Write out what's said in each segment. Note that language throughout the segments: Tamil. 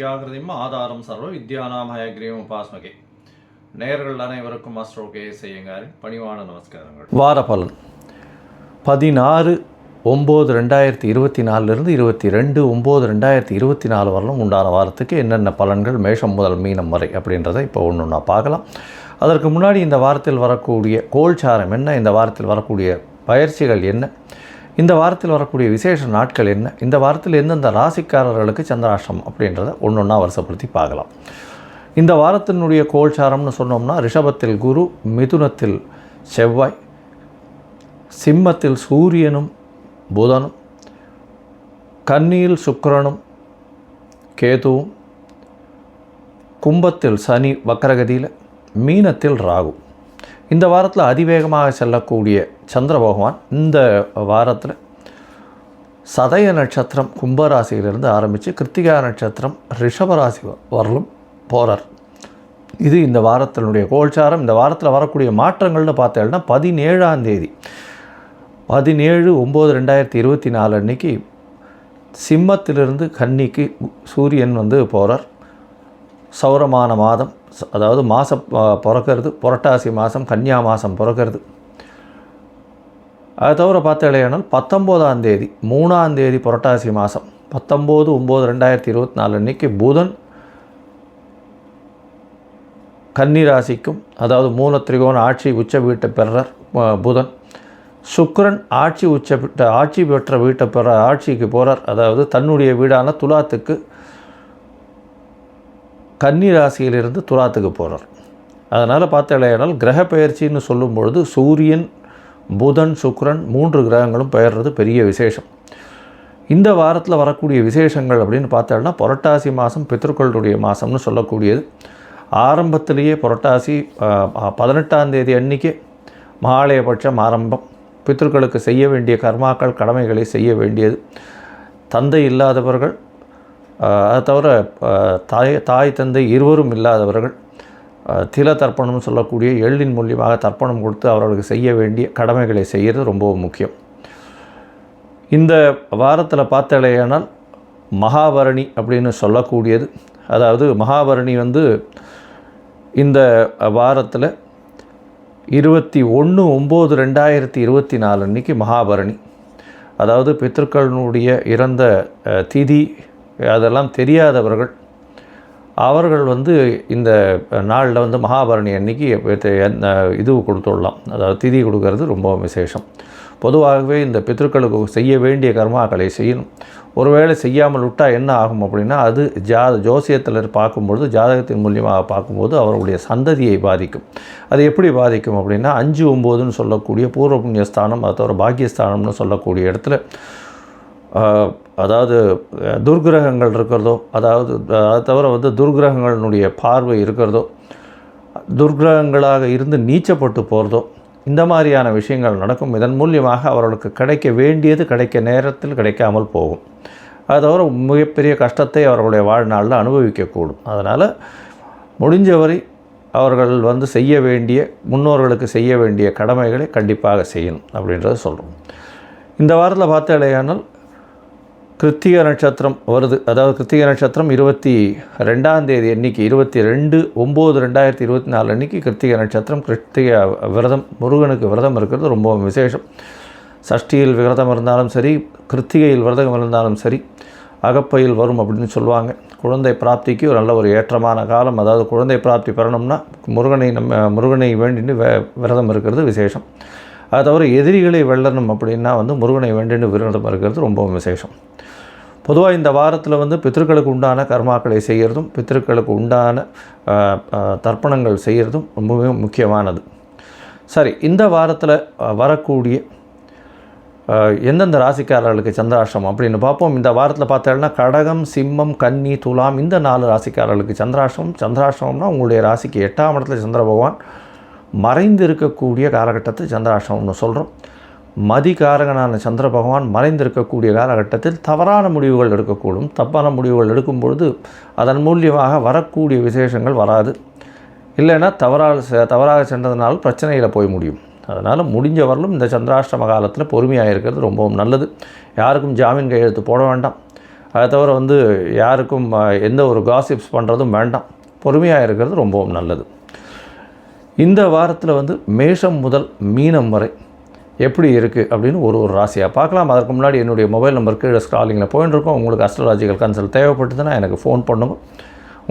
ஞானானந்தமயம் ஆதாரம் சர்வ வித்யானாம் ஹயக்ரீம் உபாஸ்மகே. நேர்கள் அனைவருக்கும் அஸ்ட்ரோ கே செய்யுங்காரின் பணிவான நமஸ்காரங்கள். வார பலன். பதினாறு ஒம்பது ரெண்டாயிரத்தி இருபத்தி நாலுலேருந்து இருபத்தி ரெண்டு ஒம்பது ரெண்டாயிரத்தி இருபத்தி நாலு வரலும் உண்டான வாரத்துக்கு என்னென்ன பலன்கள் மேஷம் முதல் மீனம் வரை அப்படின்றத இப்போ ஒன்று ஒன்றா பார்க்கலாம். அதற்கு முன்னாடி இந்த வாரத்தில் வரக்கூடிய கோல்சாரம் என்ன? இந்த வாரத்தில் வரக்கூடிய பயிற்சிகள் என்ன? இந்த வாரத்தில் வரக்கூடிய விசேஷ நாட்கள் என்ன? இந்த வாரத்தில் எந்தெந்த ராசிக்காரர்களுக்கு சந்திராஷ்டிரம் அப்படின்றத ஒன்று ஒன்றா வருஷப்படுத்தி பார்க்கலாம். இந்த வாரத்தினுடைய கோல்சாரம்னு சொன்னோம்னா ரிஷபத்தில் குரு மிதுனத்தில் செவ்வாய் சிம்மத்தில் சூரியனும் புதனும் கன்னியில் சுக்கரனும் கேதுவும் கும்பத்தில் சனி வக்கரகதியில் மீனத்தில் ராகு. இந்த வாரத்தில் அதிவேகமாக செல்லக்கூடிய சந்திர பகவான் இந்த வாரத்தில் சதய நட்சத்திரம் கும்பராசியிலிருந்து ஆரம்பித்து கிருத்திகா நட்சத்திரம் ரிஷபராசி வரலும் போகிறார் இது இந்த வாரத்தினுடைய கோல்சாரம். இந்த வாரத்தில் வரக்கூடிய மாற்றங்கள்னு பார்த்தேன்னா பதினேழாம் தேதி. பதினேழு ஒம்பது ரெண்டாயிரத்தி இருபத்தி நாலு அன்னைக்கு சிம்மத்திலிருந்து கன்னிக்கு சூரியன் வந்து போகிறார் சௌரமான மாதம் அதாவது மாதம் பிறக்கிறது புரட்டாசி மாதம் கன்னியா மாதம் பிறக்கிறது. அது தவிர பார்த்தாலேயானால் பத்தொம்போதாம் தேதி மூணாம் தேதி புரட்டாசி மாதம் பத்தொம்போது ஒம்பது ரெண்டாயிரத்தி இருபத்தி நாலு அன்னைக்கு புதன் கன்னி ராசிக்கும் அதாவது மூல திரிகோண ஆட்சி உச்ச வீட்டை பெறார் புதன். சுக்கரன் ஆட்சி உச்ச பெற்ற ஆட்சி பெற்ற வீட்டை பெற ஆட்சிக்கு போகிறார் அதாவது தன்னுடைய வீடான துலாத்துக்கு கன்னி ராசியிலிருந்து துலாத்துக்கு போகிறார் அதனால் பார்த்தாலேயானால் கிரக பெயர்ச்சின்னு சொல்லும் பொழுது சூரியன் புதன் சுக்ரன் மூன்று கிரகங்களும் பெயர்றது பெரிய விசேஷம். இந்த வாரத்தில் வரக்கூடிய விசேஷங்கள் அப்படின்னு பார்த்தோம்னா புரட்டாசி மாதம் பித்ருக்களுடைய மாதம்னு சொல்லக்கூடியது. ஆரம்பத்திலேயே புரட்டாசி பதினெட்டாம் தேதி அன்னைக்கு மகாலயபட்சம் ஆரம்பம். பித்ருக்களுக்கு செய்ய வேண்டிய கர்மாக்கள் கடமைகளை செய்ய வேண்டியது. தந்தை இல்லாதவர்கள் அது தவிர தாய் தாய் தந்தை இருவரும் இல்லாதவர்கள் தில தர்ப்பணம் சொல்லக்கூடிய எள்ளின் மூலியமாக தர்ப்பணம் கொடுத்து அவர்களுக்கு செய்ய வேண்டிய கடமைகளை செய்கிறது ரொம்பவும் முக்கியம். இந்த வாரத்தில் பார்த்தாலேயானால் மகாபரணி அப்படின்னு சொல்லக்கூடியது. அதாவது மகாபரணி வந்து இந்த வாரத்தில் இருபத்தி ஒன்று ஒம்பது ரெண்டாயிரத்தி இருபத்தி நாலு அன்னைக்கு மகாபரணி. அதாவது பித்ருக்களினுடைய இறந்த திதி அதெல்லாம் தெரியாதவர்கள். அவர்கள் வந்து இந்த நாளில் வந்து மகாபரணி அன்னைக்கு இது- இது கொடுத்துடலாம். அதாவது திதி கொடுக்கறது ரொம்ப விசேஷம். பொதுவாகவே இந்த பித்ருக்களுக்கு செய்ய வேண்டிய கர்மாக்களை செய்யணும். ஒருவேளை செய்யாமல் விட்டால் என்ன ஆகும் அப்படின்னா அது ஜா ஜோசியத்தில் பார்க்கும்பொழுது ஜாதகத்தின் மூலியமாக பார்க்கும்போது அவர்களுடைய சந்ததியை பாதிக்கும். அது எப்படி பாதிக்கும் அப்படின்னா அஞ்சு ஒம்போதுன்னு சொல்லக்கூடிய பூர்வ புண்ணியஸ்தானம் அதை தவிர பாக்கியஸ்தானம்னு சொல்லக்கூடிய இடத்துல அதாவது துர்கிரகங்கள் இருக்கிறதோ அதாவது அதை தவிர வந்து துர்கிரகங்களினுடைய பார்வை இருக்கிறதோ துர்கிரகங்களாக இருந்து நீச்சப்பட்டு போகிறதோ இந்த மாதிரியான விஷயங்கள் நடக்கும். இதன் மூலியமாக அவர்களுக்கு கிடைக்க வேண்டியது கிடைக்க நேரத்தில் கிடைக்காமல் போகும். அது தவிர மிகப்பெரிய கஷ்டத்தை அவர்களுடைய வாழ்நாளில் அனுபவிக்கக்கூடும். அதனால் முடிஞ்சவரை அவர்கள் வந்து செய்ய வேண்டிய முன்னோர்களுக்கு செய்ய வேண்டிய கடமைகளை கண்டிப்பாக செய்யணும் அப்படின்றத சொல்கிறோம் இந்த வாரத்தில் பார்த்தாலேயானால் கிருத்திக நட்சத்திரம் வருது. அதாவது கிருத்திக நட்சத்திரம் இருபத்தி ரெண்டாம் தேதி அன்னைக்கு இருபத்தி ரெண்டு ஒம்பது ரெண்டாயிரத்தி இருபத்தி நாலு அன்னைக்கு கிருத்திக நட்சத்திரம் கிருத்திக விரதம் முருகனுக்கு விரதம் இருக்கிறது ரொம்ப விசேஷம். சஷ்டியில் விரதம் இருந்தாலும் சரி கிருத்திகையில் விரதம் இருந்தாலும் சரி அகப்பையில் வரும் அப்படின்னு சொல்லுவாங்க. குழந்தை பிராப்திக்கு ஒரு நல்ல ஒரு ஏற்றமான காலம். அதாவது குழந்தை பிராப்தி பெறணும்னா முருகனை நம்ம முருகனை வேண்டின்னு விரதம் இருக்கிறது விசேஷம். அதை தவிர எதிரிகளை வெல்லணும் அப்படின்னா வந்து முருகனை வேண்டின்னு விரதம் இருக்கிறது ரொம்பவும் விசேஷம். பொதுவாக இந்த வாரத்தில் வந்து பித்திருக்களுக்கு உண்டான கர்மாக்களை செய்கிறதும் பித்திருக்களுக்கு உண்டான தர்ப்பணங்கள் செய்கிறதும் ரொம்பவே முக்கியமானது. சரி இந்த வாரத்தில் வரக்கூடிய எந்தெந்த ராசிக்காரர்களுக்கு சந்திராஷ்டிரம் அப்படின்னு பார்ப்போம். இந்த வாரத்தில் பார்த்தோம்னா கடகம் சிம்மம் கன்னி துலாம் இந்த நாலு ராசிக்காரர்களுக்கு சந்திராஷ்டிரம் சந்திராஷ்டிரம்னா உங்களுடைய ராசிக்கு எட்டாம் இடத்துல சந்திர பகவான் மறைந்து இருக்கக்கூடிய காலகட்டத்தை சந்திராஷ்டமம்னு சொல்கிறோம் மதிகாரகனான சந்திர பகவான் மறைந்திருக்கக்கூடிய காலகட்டத்தில் தவறான முடிவுகள் எடுக்கக்கூடும். தப்பான முடிவுகள் எடுக்கும் பொழுது அதன் மூலியமாக வரக்கூடிய விசேஷங்கள் வராது. இல்லைன்னா தவறாக செ- தவறாக சென்றதுனால பிரச்சனையில் போய் முடியும். அதனால் முடிஞ்ச வரலும் இந்த சந்திராஷ்டம காலத்தில் பொறுமையாக இருக்கிறது ரொம்பவும் நல்லது. யாருக்கும் ஜாமீன் கையெழுத்து போட வேண்டாம். அதை தவிர வந்து யாருக்கும் எந்த ஒரு காசிப்ஸ் பண்ணுறதும் வேண்டாம். பொறுமையாக இருக்கிறது ரொம்பவும் நல்லது. இந்த வாரத்தில் வந்து மேஷம் முதல் மீனம் வரை எப்படி இருக்குது அப்படின்னு ஒரு ஒரு ராசியாக பார்க்கலாம். அதற்கு முன்னாடி என்னுடைய மொபைல் நம்பருக்கு ஸ்க்ராலிங்கில் போயின்னு இருக்கோம் உங்களுக்கு அஸ்ட்ராலாஜிக்கல் கன்சல்ட் தேவைப்பட்டதுன்னா எனக்கு ஃபோன் பண்ணுங்க.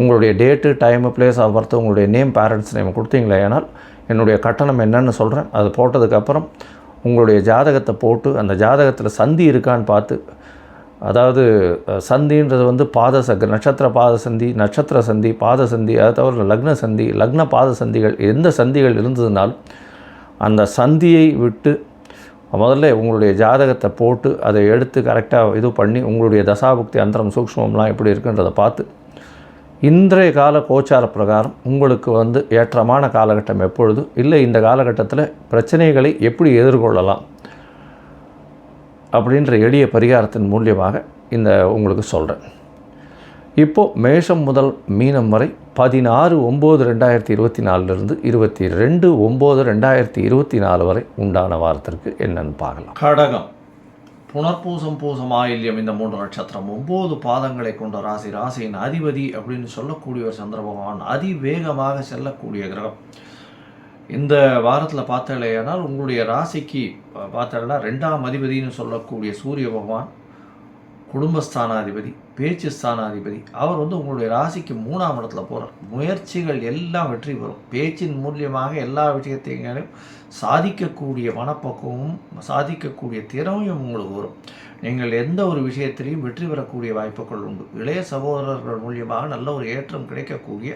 உங்களுடைய date time place of birth உங்களுடைய நேம் பேரண்ட்ஸ் நேம் கொடுத்தீங்களே ஏனால் என்னுடைய கட்டணம் என்னன்னு சொல்கிறேன் அது போட்டதுக்கப்புறம் உங்களுடைய ஜாதகத்தை போட்டு அந்த ஜாதகத்தில் சந்தி இருக்கான்னு பார்த்து அதாவது சந்தின்றது வந்து பாத சக நட்சத்திர பாத சந்தி நட்சத்திர சந்தி பாத சந்தி அதை தவிர லக்ன சந்தி லக்ன பாத சந்திகள் எந்த சந்திகள் இருந்ததுனாலும் அந்த சந்தியை விட்டு முதல்ல உங்களுடைய ஜாதகத்தை போட்டு அதை எடுத்து கரெக்டாக இது பண்ணி உங்களுடைய தசாபுக்தி அந்தரம் சூக்ஷ்மம்லாம் எப்படி இருக்குன்றதை பார்த்து இன்றைய கால கோச்சார பிரகாரம் உங்களுக்கு வந்து ஏற்றமான காலகட்டம் எப்பொழுது? இல்லை இந்த காலகட்டத்தில் பிரச்சனைகளை எப்படி எதிர்கொள்ளலாம்? அப்படின்ற எளிய பரிகாரத்தின் மூலியமாக இந்த உங்களுக்கு சொல்கிறேன் இப்போது மேஷம் முதல் மீனம் வரை பதினாறு ஒம்பது ரெண்டாயிரத்தி இருபத்தி நாலுலேருந்து இருபத்தி ரெண்டு ஒம்பது ரெண்டாயிரத்தி இருபத்தி நாலு வரை உண்டான வாரத்திற்கு என்னென்னு பார்க்கலாம். கடகம். புனர்பூசம் பூசம் ஆயில்யம் இந்த மூன்று நட்சத்திரம். ஒம்பது பாதங்களை கொண்ட ராசி ராசியின் அதிபதி அப்படின்னு சொல்லக்கூடிய ஒரு சந்திர பகவான் அதிவேகமாக செல்லக்கூடிய கிரகம். இந்த வாரத்தில் பார்த்தாலேயானால் உங்களுடைய ராசிக்கு பார்த்தாலே ரெண்டாம் அதிபதினு சொல்லக்கூடிய சூரிய பகவான் குடும்பஸ்தானாதிபதி பேச்சு ஸ்தானாதிபதி அவர் வந்து உங்களுடைய ராசிக்கு மூணாம் இடத்துல போகிறார் முயற்சிகள் எல்லாம் வெற்றி பெறும். பேச்சின் மூலியமாக எல்லா விஷயத்தையும் சாதிக்கக்கூடிய மனப்பக்குவமும் சாதிக்கக்கூடிய திறமையும் உங்களுக்கு வரும். நீங்கள் எந்த ஒரு விஷயத்திலையும் வெற்றி பெறக்கூடிய வாய்ப்புகள் உண்டு. இளைய சகோதரர்கள் மூலியமாக நல்ல ஒரு ஏற்றம் கிடைக்கக்கூடிய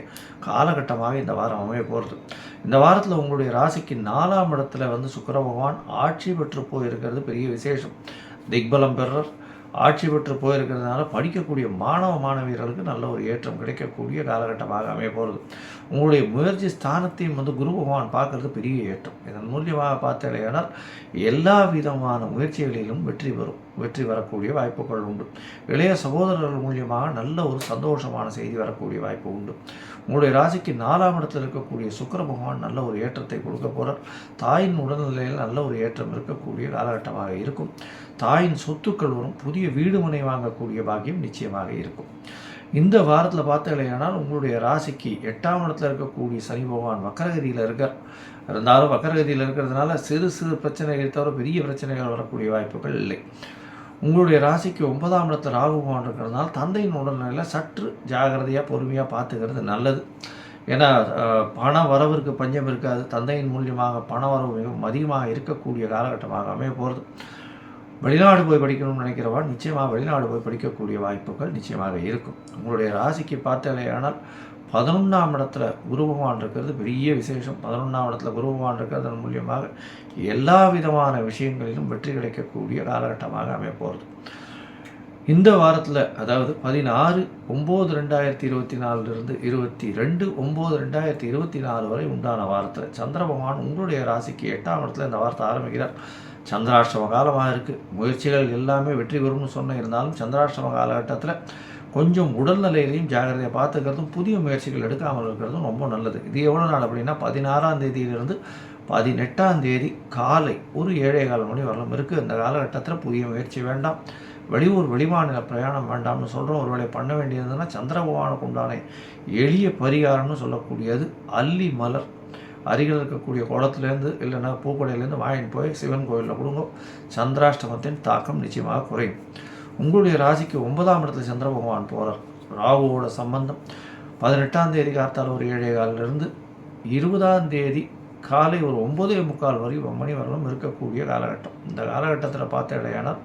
காலகட்டமாக இந்த வாரம் அமைய போகிறது. இந்த வாரத்தில் உங்களுடைய ராசிக்கு நாலாம் இடத்துல வந்து சுக்கர பகவான் ஆட்சி பெற்று போயிருக்கிறது பெரிய விசேஷம். திக்பலம் பெறர் ஆட்சி பெற்று போயிருக்கிறதுனால படிக்கக்கூடிய மாணவ மாணவியர்களுக்கு நல்ல ஒரு ஏற்றம் கிடைக்கக்கூடிய காலகட்டமாக அமைய போகிறது. உங்களுடைய முயற்சி ஸ்தானத்தையும் வந்து குரு பகவான் பார்க்கறது பெரிய ஏற்றம். இதன் மூலியமாக பார்த்தேனால் எல்லா விதமான முயற்சிகளிலும் வெற்றி பெறும். வெற்றி வரக்கூடிய வாய்ப்புகள் உண்டு. இளைய சகோதரர்கள் மூலியமாக நல்ல ஒரு சந்தோஷமான செய்தி வரக்கூடிய வாய்ப்பு உண்டு. உங்களுடைய ராசிக்கு நாலாம் இடத்தில் இருக்கக்கூடிய சுக்கர பகவான் நல்ல ஒரு ஏற்றத்தை கொடுக்க போகிறார் தாயின் உடல்நிலையில் நல்ல ஒரு ஏற்றம் இருக்கக்கூடிய காலகட்டமாக இருக்கும். தாயின் சொத்துக்கள் வரும். புதிய வீடு மனை வாங்கக்கூடிய பாக்கியம் நிச்சயமாக இருக்கும். இந்த வாரத்தில் பார்த்தீங்களேனால் உங்களுடைய ராசிக்கு எட்டாம் இடத்துல இருக்கக்கூடிய சனி பகவான் வக்கரகதியில் இருக்கார். இருந்தாலும் வக்கரகதியில் இருக்கிறதுனால சிறு சிறு பிரச்சனைகளை தவிர பெரிய பிரச்சனைகள் வரக்கூடிய வாய்ப்புகள் இல்லை. உங்களுடைய ராசிக்கு ஒன்பதாம் இடத்துல ராகு பகவான் இருக்கிறதுனால தந்தையின் உடல்நிலையில் சற்று ஜாகிரதையாக பொறுமையாக பார்த்துக்கிறது நல்லது. ஏன்னா பண வரவிற்கு பஞ்சம் இருக்காது. தந்தையின் மூலியமாக பண வரவு மிகவும் அதிகமாக இருக்கக்கூடிய காலகட்டமாக அமைய போகிறது வெளிநாடு போய் படிக்கணும்னு நினைக்கிறவா? நிச்சயமாக வெளிநாடு போய் படிக்கக்கூடிய வாய்ப்புகள் நிச்சயமாக இருக்கும். உங்களுடைய ராசிக்கு பார்த்தாலேயானால் பதினொன்றாம் இடத்துல குருபகவான் இருக்கிறது பெரிய விசேஷம். பதினொன்றாம் இடத்துல குருபகவான் இருக்கிறது இருக்கிறதன் மூலியமாக எல்லா விதமான விஷயங்களிலும் வெற்றி கிடைக்கக்கூடிய காலகட்டமாக அமையப்போகிறது இந்த வாரத்தில் அதாவது பதினாறு ஒம்பது ரெண்டாயிரத்தி இருபத்தி நாலுலேருந்து இருபத்தி ரெண்டு ஒம்பது ரெண்டாயிரத்தி இருபத்தி நாலு வரை உண்டான வாரத்தில் சந்திர பகவான் உங்களுடைய ராசிக்கு எட்டாம் இடத்துல இந்த வாரத்தை ஆரம்பிக்கிறார். சந்திராஷ்டம காலமாக இருக்குது முயற்சிகள் எல்லாமே வெற்றி பெறும்னு சொன்ன இருந்தாலும் சந்திராஷ்டம காலகட்டத்தில் கொஞ்சம் உடல்நிலையிலையும் ஜாகிரதையை பார்த்துக்கிறதும் புதிய முயற்சிகள் எடுக்காமல் இருக்கிறதும் ரொம்ப நல்லது. இது எவ்வளோ நாள் அப்படின்னா பதினாறாம் தேதியிலிருந்து பதினெட்டாம் தேதி காலை ஒரு ஏழே கால் மணி வரலாம் இருக்குது இந்த காலகட்டத்தில் புதிய முயற்சி வேண்டாம். வெளியூர் வெளிமாநில பிரயாணம் வேண்டாம்னு சொல்கிறோம் ஒருவேளை பண்ண வேண்டியதுன்னா சந்திர பகவானுக்கு உண்டான எளிய பரிகாரம்னு சொல்லக்கூடியது அல்லி மலர். அருகில் இருக்கக்கூடிய குளத்துலேருந்து இல்லைன்னா பூக்கடையிலேருந்து வாங்கிட்டு போய் சிவன் கோயிலில் கொடுங்க. சந்திராஷ்டமத்தின் தாக்கம் நிச்சயமாக குறையும். உங்களுடைய ராசிக்கு ஒன்பதாம் இடத்துல சந்திர பகவான் போகிறார் ராகுவோட சம்பந்தம். பதினெட்டாம் தேதி காத்தால் ஒரு ஏழே காலிலிருந்து இருபதாம் தேதி காலை ஒரு ஒம்பதே முக்கால் வரை மணி வரலும் இருக்கக்கூடிய காலகட்டம். இந்த காலகட்டத்தில் பார்த்தடையானால்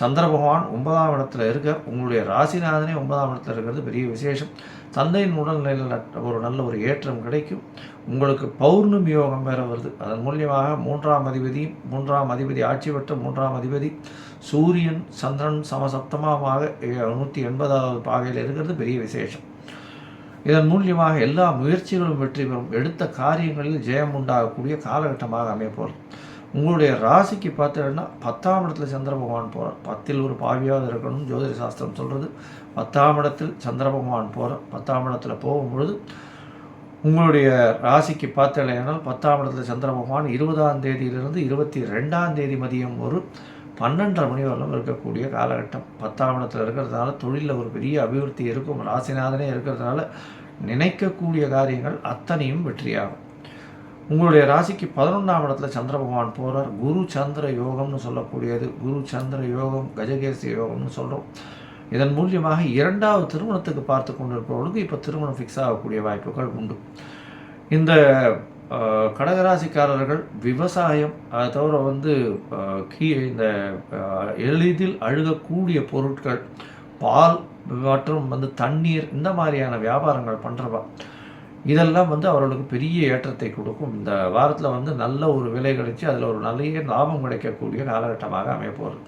சந்திர பகவான் ஒன்பதாம் இடத்துல இருக்க உங்களுடைய ராசிநாதனே ஒன்பதாம் இடத்துல இருக்கிறது பெரிய விசேஷம். தந்தையின் உடல்நிலையில் ஒரு நல்ல ஒரு ஏற்றம் கிடைக்கும். உங்களுக்கு பௌர்ணமி யோகம் வேற வருது. அதன் மூலியமாக மூன்றாம் அதிபதி மூன்றாம் அதிபதி ஆட்சி பெற்ற மூன்றாம் அதிபதி சூரியன் சந்திரன் சமசப்தமமாக நூற்றி எண்பதாவது பாகையில் இருக்கிறது பெரிய விசேஷம். இதன் மூலியமாக எல்லா முயற்சிகளும் வெற்றி பெறும். எடுத்த காரியங்களில் ஜெயம் உண்டாகக்கூடிய காலகட்டமாக அமையப்போகிறது. உங்களுடைய ராசிக்கு பார்த்தீங்கன்னா பத்தாம் இடத்துல சந்திர பகவான் போகிறார் பத்தில் ஒரு பாவியாவது இருக்கணும் ஜோதிட சாஸ்திரம் சொல்கிறது பத்தாம் இடத்தில் சந்திர பகவான் போகிறார் பத்தாம் இடத்துல போகும்பொழுது உங்களுடைய ராசிக்கு பார்த்தலையானால் பத்தாம் இடத்துல சந்திர பகவான் இருபதாம் தேதியிலிருந்து இருபத்தி ரெண்டாம் தேதி மதியம் ஒரு பன்னெண்டரை மணி வரலும் இருக்கக்கூடிய காலகட்டம். பத்தாம் இடத்துல இருக்கிறதுனால தொழிலில் ஒரு பெரிய அபிவிருத்தி இருக்கும். ராசிநாதனே இருக்கிறதுனால நினைக்கக்கூடிய காரியங்கள் அத்தனையும் வெற்றியாகும். உங்களுடைய ராசிக்கு பதினொன்றாம் இடத்துல சந்திர பகவான் போகிறார் குரு சந்திர யோகம்னு சொல்லக்கூடியது. குரு சந்திர யோகம் கஜகேசி யோகம்னு சொல்கிறோம் இதன் மூலியமாக இரண்டாவது திருமணத்துக்கு பார்த்து கொண்டிருப்பவர்களுக்கு இப்போ திருமணம் ஃபிக்ஸ் ஆகக்கூடிய வாய்ப்புகள் உண்டு. இந்த கடகராசிக்காரர்கள் விவசாயம் அதை தவிர வந்து கீ இந்த எளிதில் அழுகக்கூடிய பொருட்கள் பால் மற்றும் வந்து தண்ணீர் இந்த மாதிரியான வியாபாரங்கள் பண்ணுறவா இதெல்லாம் வந்து அவர்களுக்கு பெரிய ஏற்றத்தை கொடுக்கும். இந்த வாரத்தில் வந்து நல்ல ஒரு விலை கிடைச்சி அதில் ஒரு நல்ல லாபம் கிடைக்கக்கூடிய காலகட்டமாக அமைய போகிறது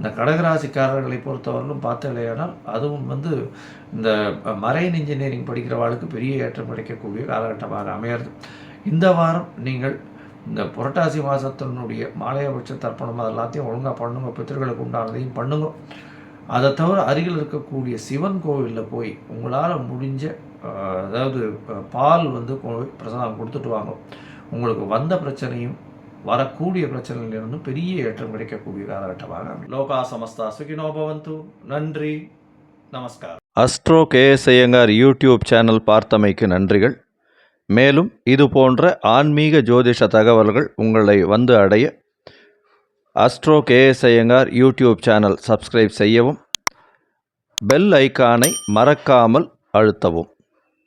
இந்த கடகராசிக்காரர்களை பொறுத்தவரையிலும் பார்த்தலையானால் அதுவும் வந்து இந்த மரைன் இன்ஜினியரிங் படிக்கிறவாளுக்கு பெரிய ஏற்றம் கிடைக்கக்கூடிய காலகட்டமாக அமையிறது. இந்த வாரம் நீங்கள் இந்த புரட்டாசி மாதத்தினுடைய மாலையபட்ச தர்ப்பணம் அது எல்லாத்தையும் ஒழுங்காக பண்ணுங்க பித்தர்களுக்கு உண்டானதையும் பண்ணுங்க. அதை தவிர அருகில் இருக்கக்கூடிய சிவன் கோவிலில் போய் உங்களால் முடிஞ்ச அதாவது பால் வந்து போய் பிரசாதம் கொடுத்துட்டு வாங்க. உங்களுக்கு வந்த பிரச்சனையும் வரக்கூடிய பிரச்சனையிலிருந்தும் பெரிய ஏற்றம் கிடைக்கக்கூடிய காலகட்டமாக. லோகா சமஸ்தா சுகினோ பவந்து. நன்றி. நமஸ்காரம். Astro KS Iyengar YouTube channel பார்த்தமைக்கு நன்றிகள். மேலும் இது போன்ற ஆன்மீக ஜோதிஷ தகவல்கள் உங்களை வந்து அடைய astro KS Iyengar YouTube channel subscribe செய்யவும் பெல் ஐகானை மறக்காமல் அழுத்தவும்.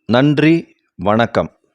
நன்றி. வணக்கம்.